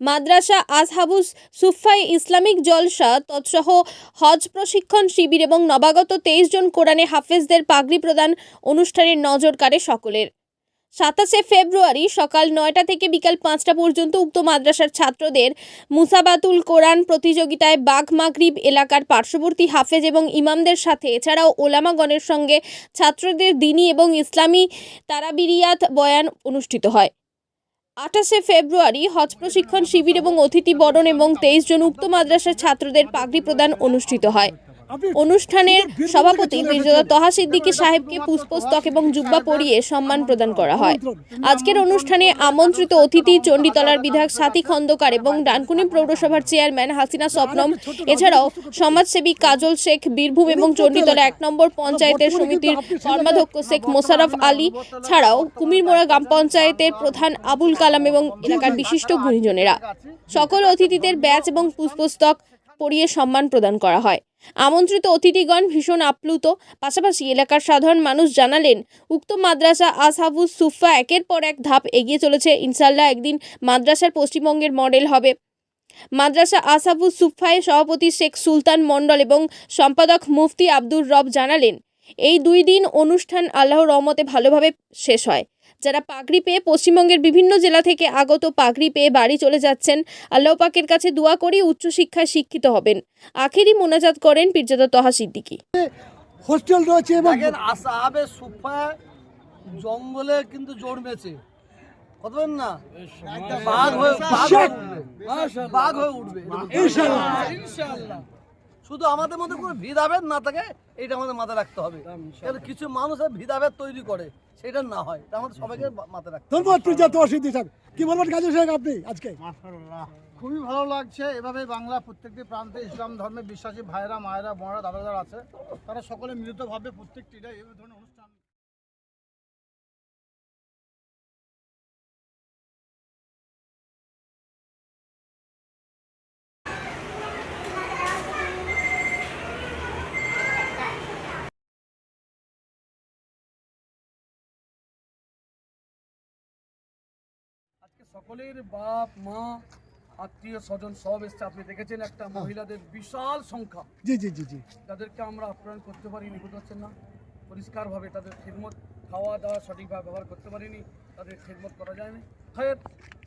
মাদ্রাসা, আজহাবুস সুফাই Islamic জলসা, তৎসহ হজ প্রশিক্ষণ শিবির এবং নবাগত তেইশ জন কোরআনে হাফেজদের পাগড়ি প্রদান অনুষ্ঠানের নজর কাড়ে সকলের। সাতাশে ফেব্রুয়ারি সকাল নয়টা থেকে বিকাল পাঁচটা পর্যন্ত উক্ত মাদ্রাসার ছাত্রদের মুসাবাতুল কোরআন প্রতিযোগিতায় বাঘ মাগরিব এলাকার পার্শ্ববর্তী হাফেজ এবং ইমামদের সাথে, এছাড়াও ওলামাগণের সঙ্গে ছাত্রদের দিনী এবং ইসলামী তারাবিরিয়াত বয়ান অনুষ্ঠিত হয়। আঠাশে ফেব্রুয়ারি হজ প্রশিক্ষণ শিবির এবং অতিথি বরণ এবং তেইশ জন উক্ত মাদ্রাসার ছাত্রদের পাগড়ি প্রদান অনুষ্ঠিত হয়। অনুষ্ঠানের সভাপতি পীরজাদা তহা সিদ্দিকী সাহেবকে পুষ্পস্তক এবং জুব্বা পরিয়ে সম্মান প্রদান করা হয়। আজকের অনুষ্ঠানে আমন্ত্রিত অতিথি চণ্ডীতলার বিধায়ক সাথী খন্দকার এবং ডানকুনি পৌরসভার চেয়ারম্যান হাসিনা স্বপ্নম এছাড়াও সমাজসেবী কাজল শেখ বীরভূম এবং চণ্ডীতলা এক নম্বর পঞ্চায়েতের সমিতির কর্মাধ্যক্ষ শেখ মোশারফ আলী ছাড়াও কুমিরমোড়া গ্রাম পঞ্চায়েতের প্রধান আবুল কালাম এবং এলাকার বিশিষ্ট গুণীজনেরা। সকল অতিথিদের ব্যাচ এবং পুষ্পস্তক পরিয়ে সম্মান প্রদান করা হয়। আমন্ত্রিত অতিথিগণ ভীষণ আপ্লুত। পাশাপাশি এলাকার সাধারণ মানুষ জানালেন, উক্ত মাদ্রাসা আসহাবুস সুফা একের পর এক ধাপ এগিয়ে চলেছে। ইনশাল্লাহ একদিন মাদ্রাসার পশ্চিমবঙ্গের মডেল হবে। মাদ্রাসা আসাবুস সুফায় সভাপতি শেখ সুলতান মণ্ডল এবং সম্পাদক মুফতি আব্দুর রব জানালেন, এই দুই দিন অনুষ্ঠান আল্লাহর রহমতে ভালোভাবে শেষ হয়। যারা পাগড়ি পেয়ে পশ্চিমবঙ্গের বিভিন্ন জেলা থেকে আগত পাগড়ি পেয়ে বাড়ি চলে যাচ্ছেন আল্লাহ পাকের কাছে দোয়া করি উচ্চশিক্ষায় শিক্ষিত হবেন। আখেরি মোনাজাত করেন পীরজাদা তহা সিদ্দিকী। হোস্টেল রয়েছে এবং আসাবে সুফা জঙ্গলে কিন্তু জন্মেছে কত বলেন না বাঘ হয়ে বাঘ হয়ে উঠবে। বাঘ হয়ে উঠবে ইনশাআল্লাহ। শুধু আমাদের মধ্যে কোনো ভেদাভেদ না থাকে এটা আমাদের মাথায় রাখতে হবে। কারণ কিছু মানুষের ভেদাভেদ তৈরি করে সেটা না হয়। এটা আমাদের সবাইকে মাথায় রাখতে হবে। ধন্যবাদ প্রিজা তো অসিদ্ধি সাহেব কি বলবেন কাজী সাহেব আপনি আজকে? খুবই ভালো লাগছে। এভাবে বাংলা প্রত্যেকটি প্রান্তে ইসলাম ধর্মে বিশ্বাসী ভাইরা মায়েরা বোনরা দাদা যারা আছে তারা সকলে মিলিতভাবে প্রত্যেকটি এই ধরনের অনুষ্ঠান সকলের বাপ মা আত্মীয় স্বজন সব এসছে। আপনি দেখেছেন একটা মহিলাদের বিশাল সংখ্যা। জি জি জি জি। তাদেরকে আমরা আপ্যায়ন করতে পারিনি বুঝতে পারছেন না। পরিষ্কারভাবে তাদের খেদমত খাওয়া দাওয়া সঠিকভাবে ব্যবহার করতে পারিনি। তাদের খেদমত করা যায়নি। খয়ের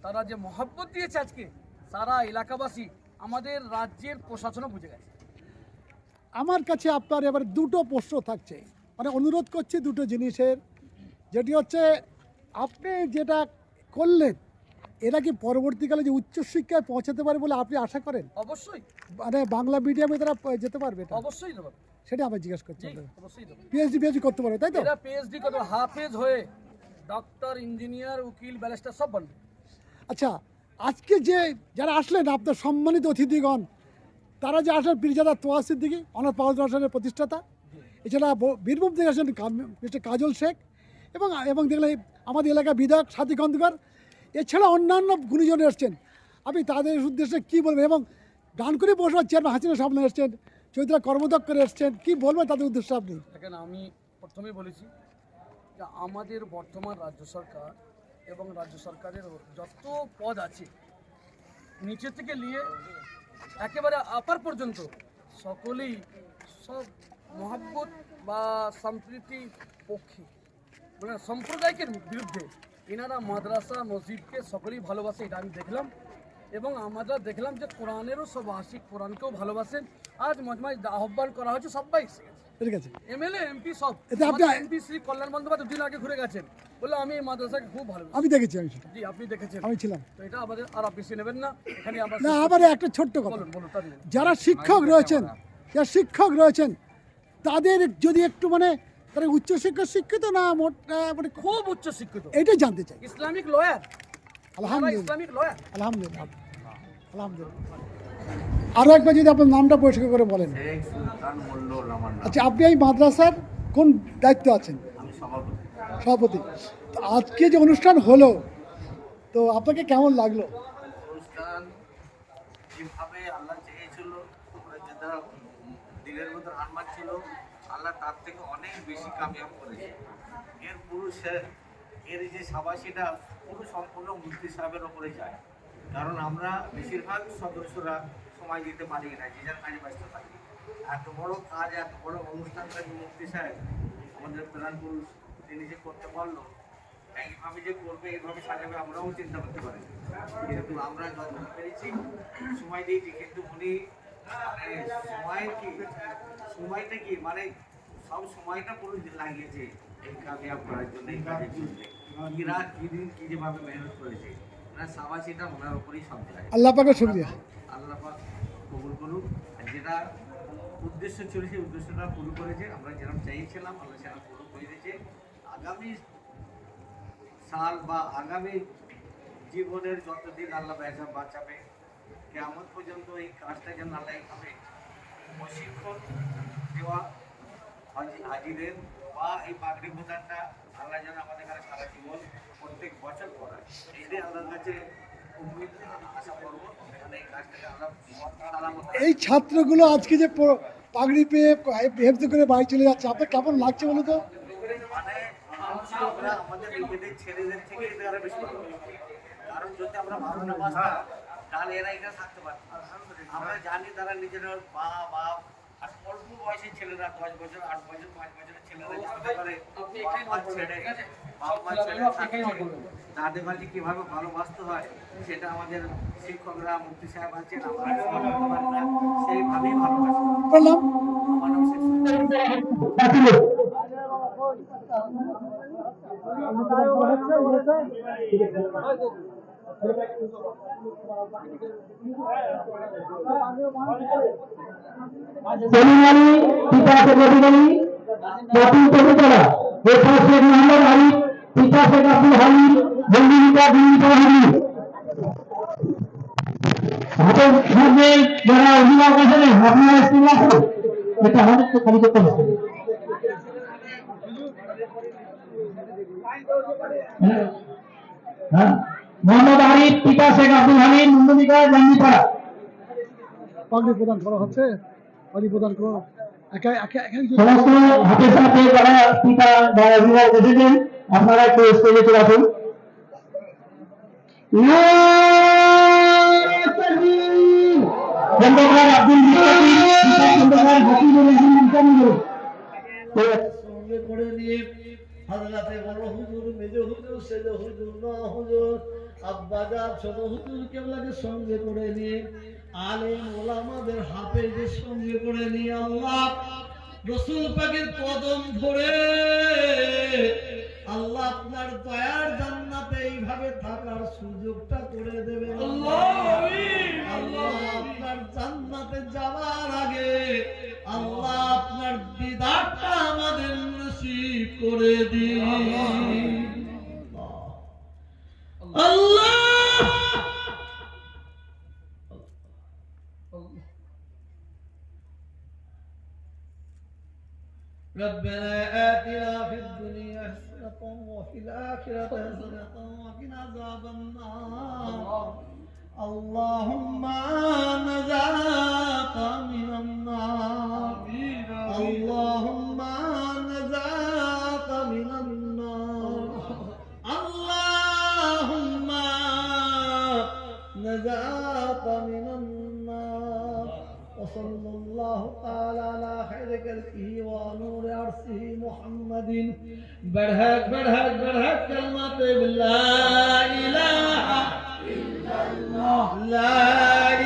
তারা যে মহাব্বত দিয়েছে আজকে সারা এলাকাবাসী আমাদের রাজ্যের প্রশাসনও বুঝে গেছে। আমার কাছে আপনার এবার দুটো প্রশ্ন থাকছে। মানে অনুরোধ করছি দুটো জিনিসের। যেটি হচ্ছে আপনি যেটা করলেন এরা কি পরবর্তীকালে যে উচ্চশিক্ষায় পৌঁছাতে পারে বলে আপনি আশা করেন? অবশ্যই। মানে বাংলা মিডিয়ামে তারা যেতে পারবে এটা? অবশ্যই দেবো সেটা আমার জিজ্ঞেস করছি জি, অবশ্যই দেবো পিএইচডি পিএইচডি করতে পারবে তাই তো? এরা পিএইচডি কত হাফেজ হয়ে ডক্টর ইঞ্জিনিয়ার উকিল ব্যারিস্টার সব বানবে আচ্ছা আজকে যে যারা আসলেন আপনার সম্মানিত অতিথিগণ তারা যে আসলেন পীরজাদা তোয়া সিদ্দিকি অনাথ হোসেনের প্রতিষ্ঠাতা এছাড়া ব- বীরভূম থেকে আসলেন কাম- মিস্টার কাজল শেখ এবং এবং দেখলে আমাদের এলাকার বিধায়ক সাথী খন্দকার এছাড়া অন্যান্য গুণীজন এসছেন। আপনি তাদের উদ্দেশ্যে কী বলবেন? এবং ডানকুনি পৌরসভার চেয়ারম্যান হাসিনা সামনে এসছেন চৈত্রা কর্মদক্ষ করে এসছেন, কী বলবেন তাদের উদ্দেশ্যে আপনি? দেখেন, আমি প্রথমেই বলেছি যে আমাদের বর্তমান রাজ্য সরকার এবং রাজ্য সরকারের যত পদ আছে, নিচে থেকে নিয়ে একেবারে আপার পর্যন্ত সকলেই সব মহাব্বত বা সম্প্রীতি পক্ষে মানে সম্প্রদায়কের বিরুদ্ধে এনারা মাদ্রাসা মসজিদকে সকলেই ভালোবাসে এটা আমি দেখলাম। এবং আমরা দেখলাম যে কোরআনেরও সব আশিক কোরআনকেও ভালোবাসেন। আজ মজমায় আহ্বান করা হয়েছে সবাই ঠিক আছে। এমএলএ এমপি সব। এমপি শ্রী কল্যাণ বন্দ্যোপাধ্যায় দুদিন আগে ঘুরে গেছেন। বলল আমি এই মাদ্রাসাকে খুব ভালো আমি দেখেছি আমি জি আপনি দেখেছেন। আমি ছিলাম। তো এটা আমাদের আর আপনি নেবেন না। এখানে আমরা না আবার একটা ছোট্ট কথা। বলুন বলুন তাড়ি যারা শিক্ষক রয়েছেন যারা শিক্ষক রয়েছেন তাদের যদি একটু মানে তারা উচ্চশিক্ষা শিক্ষিত না মোট মানে খুব উচ্চ শিক্ষিত। এইটাই জানতে চাই। Islamic lawyer. আলহামদুলিল্লাহ। Islamic lawyer. আলহামদুলিল্লাহ। আলহামদুলিল্লাহ। আরও একবার যদি আপনার নামটা পরিষ্কার করে বলেন। আচ্ছা আপনি এই মাদ্রাসার কোন দায়িত্ব আছেন? সভাপতি। সভাপতি। তো আজকে যে অনুষ্ঠান হলো তো আপনাকে কেমন লাগল? অনুষ্ঠান যেভাবে আল্লাহ চেয়েছিল ছিল আল্লাহ তার থেকে অনেক বেশি কামিয়াব করেছে। এর পুরুষের এর যে সাবাসীটা পুরো সম্পূর্ণ মুক্তি সাহেবের ওপরে যায়। কারণ আমরা বেশিরভাগ সদস্যরা সময় দিতে পারি না, যে যার কাজে ব্যস্ত থাকি। এত বড় কাজ, এত বড় অনুষ্ঠানকারী মুক্তি সাহেব, আমাদের প্রধান পুরুষ, তিনি যে করতে পারল, এইভাবে যে করবে, এইভাবে সাজাবে, আমরাও চিন্তা করতে পারি। কিন্তু আমরা যতটা পেরেছি, সময় দিয়েছি, কিন্তু উনি সময় কি? সময়টা কি? মানে সব সময়টা পুরো লাগিয়েছে এই কামিয়াব করার জন্য এই কাজের জন্য। কিরা কি দিন কি যেভাবে মেহনত করেছে ওনার সাবাসিটা ওনার উপরেই সব যায়। আল্লাহ পাকের শুক্রিয়া। আল্লাহ পাক কবুল করুক। আর যেটা উদ্দেশ্য ছিল সেই উদ্দেশ্যটা পুরো করেছে। আমরা যেরকম চাইছিলাম আল্লাহ সেটা পুরো করে দিয়েছে। আগামী সাল বা আগামী জীবনের যতদিন আল্লাহ বেচা বাঁচাবে কেমন পর্যন্ত এই কাজটা যেন এইভাবে প্রশিক্ষণ দেওয়া হাজি হাজিদের বা এই পাগড়ি প্রদানটা আল্লাহ যেন আমাদের কাছে সারা জীবন প্রত্যেক বছর করায়। এটাই আল্লাহর কাছে এই ছাত্রগুলো আজকে যে পাগড়ি পেয়ে হেফতে করে বাড়ি চলে যাচ্ছে আপনার কেমন লাগছে বলো তো? মানে আমাদের ছেলেদের থেকে বেশি কারণ যদি আমরা ভালো না তাহলে এরা এখানে থাকতে পারত। আমরা জানি তারা নিজেরা মা বাপ আর অল্প বয়সের ছেলেরা দশ বছর আট বছর পাঁচ বছরের ছেলেরা জানতে পারে বাপ মা ছেড়ে তাদের কাছে কীভাবে ভালোবাসতে হয় সেটা আমাদের শিক্ষকরা মুক্তি সাহেব আছেন আমরা সেইভাবেই ভালোবাসি। আমার নাম। সেমিনারি পিতা সেক্রেটারি নতুন কবিতলা এরপর শেখ মোহাম্মদ আলী, পিতা শেখ আব্দুল হামিদ মন্দিরিকা বিনীতা হামিদ হাতের সামনে যারা অভিভাবক আছেন? হ্যাঁ। মোহাম্মদ আরিফ পিতা শেখ আব্দুল হামিদ মন্দিরিকা জাঙ্গিপাড়া পাগড়ি প্রদান করা হচ্ছে পাগড়ি প্রদান করো সমস্ত হাতের সাথে যারা পিতা বা অভিভাবক এসেছেন আপনারা একটু স্টেজে চলে আসুন খন্দকার আব্দুল খন্দকার হাকিমুল ইসলাম ইসলামী সঙ্গে করে নিয়ে হাজরাতে বড় হুজুর মেজ হুজুর সেজ হুজুর ন হুজুর। আব্বাজা ছোট হুজুর কেবলাকে সঙ্গে করে নিয়ে আলেম ওলামাদের হাফেজের সঙ্গে করে নিয়ে আল্লাহ রসুল পাকের কদম ধরে আল্লাহ আপনার দয়ার জান্নাতে এইভাবে থাকার সুযোগটা করে দেবেন। আল্লাহ আপনার জান্নাতে যাওয়ার আগে আল্লাহ আপনার দিদারটা আমাদের নসিব করে দিন। الله! الله ربنا آتنا في الدنيا حسنة وفي الآخرة حسنة وقنا عذاب النار. اللهم نزعك من النار. اللهم نجاك من النار. وصلى الله تعالى على خير خلقه ونور عرشه محمد. برهك برهك برهك كلمة لا إله إلا الله. لا